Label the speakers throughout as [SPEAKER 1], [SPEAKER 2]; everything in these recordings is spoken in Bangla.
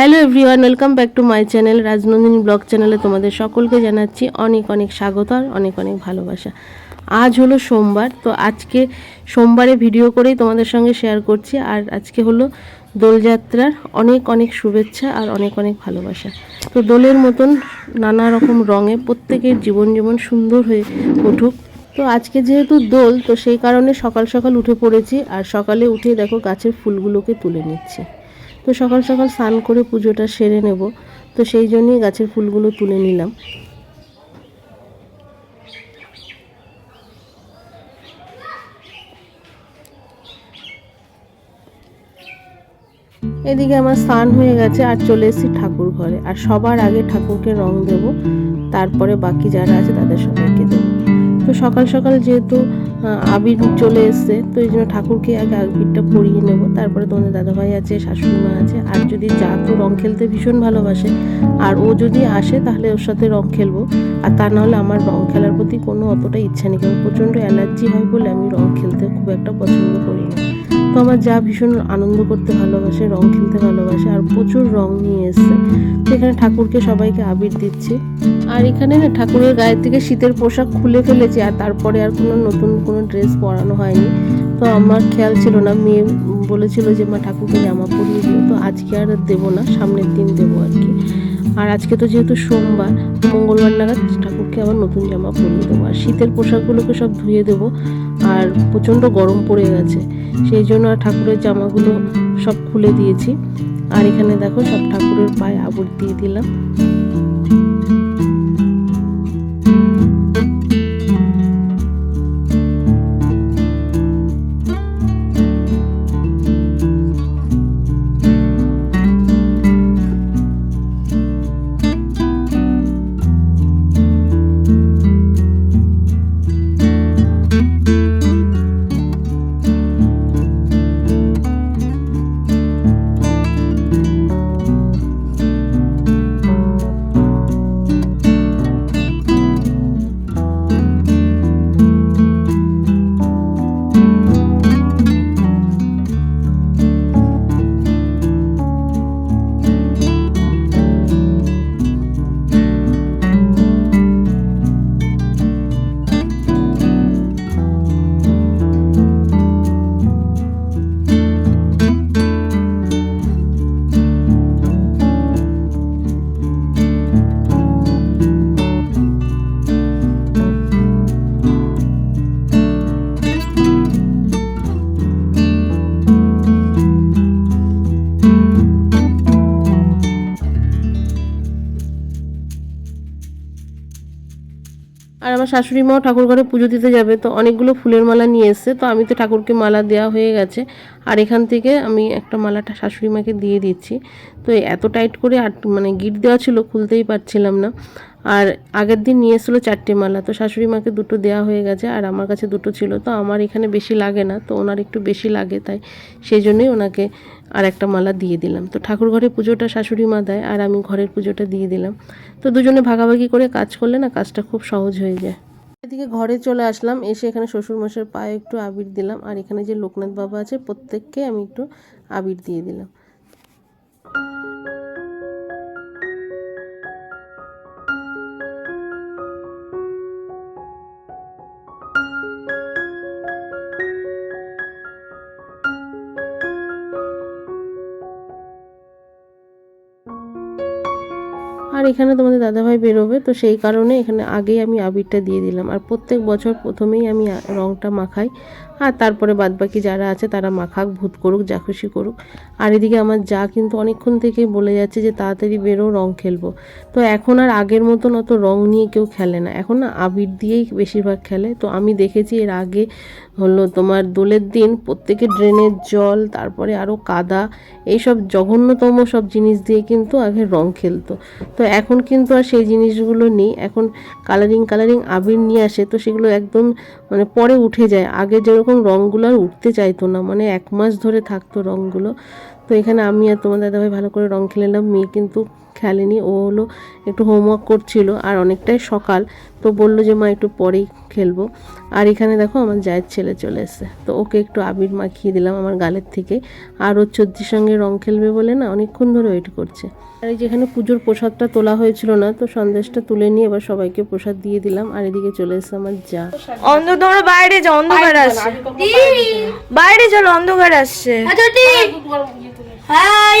[SPEAKER 1] Hello everyone welcome back to my channel Rajnandini blog চ্যানেলে তোমাদের সকলকে জানাচ্ছি অনেক অনেক স্বাগত আর অনেক অনেক ভালোবাসা। আজ হলো সোমবার, তো আজকে সোমবারে ভিডিও করেই তোমাদের সঙ্গে শেয়ার করছি আর আজকে হলো দোলযাত্রার অনেক অনেক শুভেচ্ছা আর অনেক অনেক ভালোবাসা। তো দোলের মতন নানা রকম রঙে প্রত্যেকের জীবন যেমন সুন্দর হয়ে উঠুক। তো আজকে যেহেতু দোল, তো সেই কারণে সকাল সকাল উঠে পড়েছি আর সকালে উঠে দেখো গাছের ফুলগুলোকে তুলে নিচ্ছি। তো সকাল সকাল স্নান করে পুজোটা সেরে নেব। তো সেই জন্যই গাছের ফুলগুলো তুলে নিলাম। এদিকে আমার স্নান হয়ে গেছে আর চলে এসেছি ঠাকুর ঘরে। আর সবার আগে ঠাকুরকে রং দেব, তারপরে বাকি যারা আছে তাদের সবাইকে দেবো। তো সকাল সকাল যেহেতু আবির চলে এসছে, তো এই জন্য ঠাকুরকে আগে আবিরটা পরিয়ে নেব। তারপরে তোমাদের দাদাভাই আছে শাশুড়ি মা আছে, আর যদি যা তো রং খেলতে ভীষণ ভালোবাসে, আর ও যদি আসে তাহলে ওর সাথে রং খেলব। আর তা নাহলে আমার রং খেলার প্রতি কোনো অতটা ইচ্ছা নেই, কারণ প্রচণ্ড অ্যালার্জি হয় বলে আমি রং খেলতে খুব একটা পছন্দ করি না। তো আমার যা ভীষণ আনন্দ করতে ভালোবাসে, রং খেলতে ভালোবাসে, আর প্রচুর রং নিয়ে এসছে। তো এখানে ঠাকুরকে সবাইকে আবির দিচ্ছি। আর এখানে না ঠাকুরের গায়ের থেকে শীতের পোশাক খুলে ফেলেছি, আর তারপরে আর কোনো নতুন কোনো ড্রেস পরানো হয়নি। তো আমার খেয়াল ছিল না, মেয়ে বলেছিল যে, মা, ঠাকুরকে জামা পরিয়ে দিও। তো আজকে আর দেবো না, সামনের দিন দেবো আর কি। আর আজকে তো যেহেতু সোমবার, মঙ্গলবার নাগাদ ঠাকুরকে আবার নতুন জামা পরিয়ে দেবো। আর শীতের পোশাকগুলোকে সব ধুয়ে দেবো, আর প্রচণ্ড গরম পড়ে গেছে। সেই জন্য আর ঠাকুরের জামাগুলো সব খুলে দিয়েছি। আর এখানে দেখো সব ঠাকুরের পায়ে আবর দিয়ে দিলাম। আর আমার শাশুড়ি মাও ঠাকুর ঘরে পুজো দিতে যাবে, তো অনেকগুলো ফুলের মালা নিয়ে এসছে, তো আমি তো ঠাকুরকে মালা দেওয়া হয়ে গেছে। আর এখান থেকে আমি একটা মালাটা শাশুড়ি মাকে দিয়ে দিচ্ছি। তো এত টাইট করে আর মানে গিট দেওয়া ছিল, খুলতেই পারছিলাম না। আর আগের দিন নিয়ে এসেছিল চারটে মালা। তো শাশুড়ি মাকে দুটো দেওয়া হয়ে গেছে, আর আমার কাছে দুটো ছিল। তো আমার এখানে বেশি লাগে না, তো ওনার একটু বেশি লাগে, তাই সেই জন্যই ওনাকে আর একটা মালা দিয়ে দিলাম। তো ঠাকুর ঘরে পুজোটা শাশুড়ি মা দেয়, আর আমি ঘরের পুজোটা দিয়ে দিলাম। তো দুজনে ভাগাভাগি করে কাজ করলে না কাজটা খুব সহজ হয়ে যায়। এদিকে ঘরে চলে আসলাম, এসে এখানে শ্বশুরমশাইয়ের পায়ে একটু আবির দিলাম, আর এখানে যে লোকনাথ বাবা আছে, প্রত্যেককে আমি একটু আবির দিয়ে দিলাম। আর এখানে তোমাদের দাদাভাই বেরোবে, তো সেই কারণে এখানে আগেই আমি আবিরটা দিয়ে দিলাম। আর প্রত্যেক বছর প্রথমেই আমি রংটা মাখাই, আর তারপরে বাদবাকি যারা আছে তারা মাখাক, ভূত করুক, যা খুশি করুক। আর এদিকে আমার যা কিন্তু অনেকক্ষণ থেকেই বলে যাচ্ছে যে তাড়াতাড়ি বেরো, রং খেলব। তো এখন আর আগের মতন অত রং নিয়ে কেউ খেলে না। এখন না আবির দিয়েই বেশিরভাগ খেলে। তো আমি দেখেছি এর আগে হলো তোমার দোলের দিন প্রত্যেকে ড্রেনের জল, তারপরে আরও কাদা, এইসব জঘন্যতম সব জিনিস দিয়ে কিন্তু আগে রং খেলতো। তো এখন কিন্তু আর সেই জিনিসগুলো নেই। এখন কালারিং কালারিং আবির নিয়ে আসে তো সেগুলো একদম মানে পরে উঠে যায়। আগে যেরকম রঙগুলো আর উঠতে চাইতো না মানে এক মাস ধরে থাকতো রঙগুলো তো এখানে আমি আর তোমার দাদাভাই ভালো করে রঙ খেলে মেয়ে কিন্তু খেলেনি। ও হলো একটু হোমওয়ার্ক করছিল আর অনেকটাই সকাল। তো বলল যে মা একটু পরেই খেলব। আর এখানে দেখো আমার জায়ের ছেলে চলে এসেছে। তো ওকে একটু আবির মাখিয়ে দিলাম আমার গালের থেকে। আর ওর চোদ্দির সঙ্গে রং খেলবে বলে না অনেকক্ষণ ধরে ওয়েট করছে। আর এই যেখানে পুজোর প্রসাদটা তোলা হয়েছিল না তো সন্দেশটা তুলে নিয়ে এবার সবাইকে প্রসাদ দিয়ে দিলাম। আর এদিকে চলে এসেছে আমার যা।
[SPEAKER 2] অন্ধ তোমরা বাইরে যা অন্ধকার আসছে। বাইরে চলো অন্ধকার আসছে।
[SPEAKER 3] হাই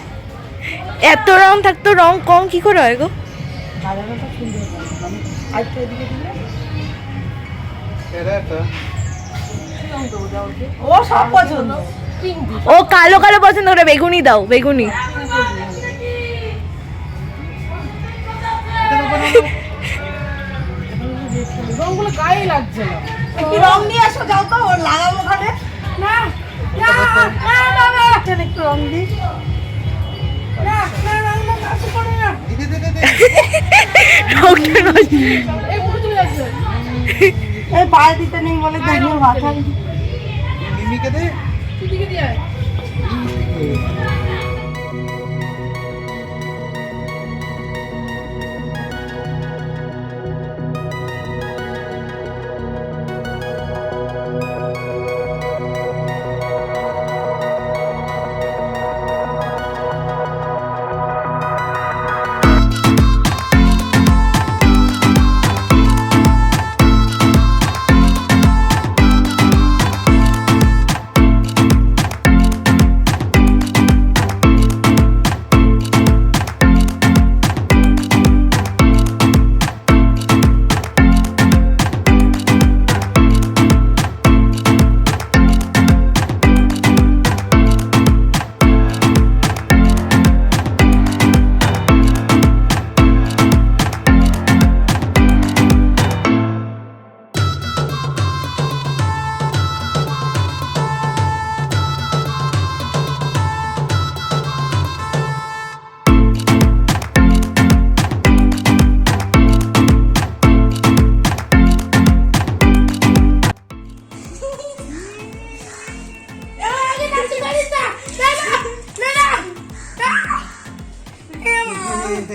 [SPEAKER 2] এত রং থাকতো রং কম কি করে হয় গো
[SPEAKER 4] ও সব পছন্দ
[SPEAKER 2] ও কালো কালো পছন্দ করে বেগুনি দাও বেগুনি
[SPEAKER 4] রংগুলো গায়ে লাগছে না একটু রং নিয়ে আসো যাও তো ওর লাগাবো ওখানে না না না না না একটু রং দি পায়ে দিতে নেই বলে দেখো মাথা দিকে দিয়ে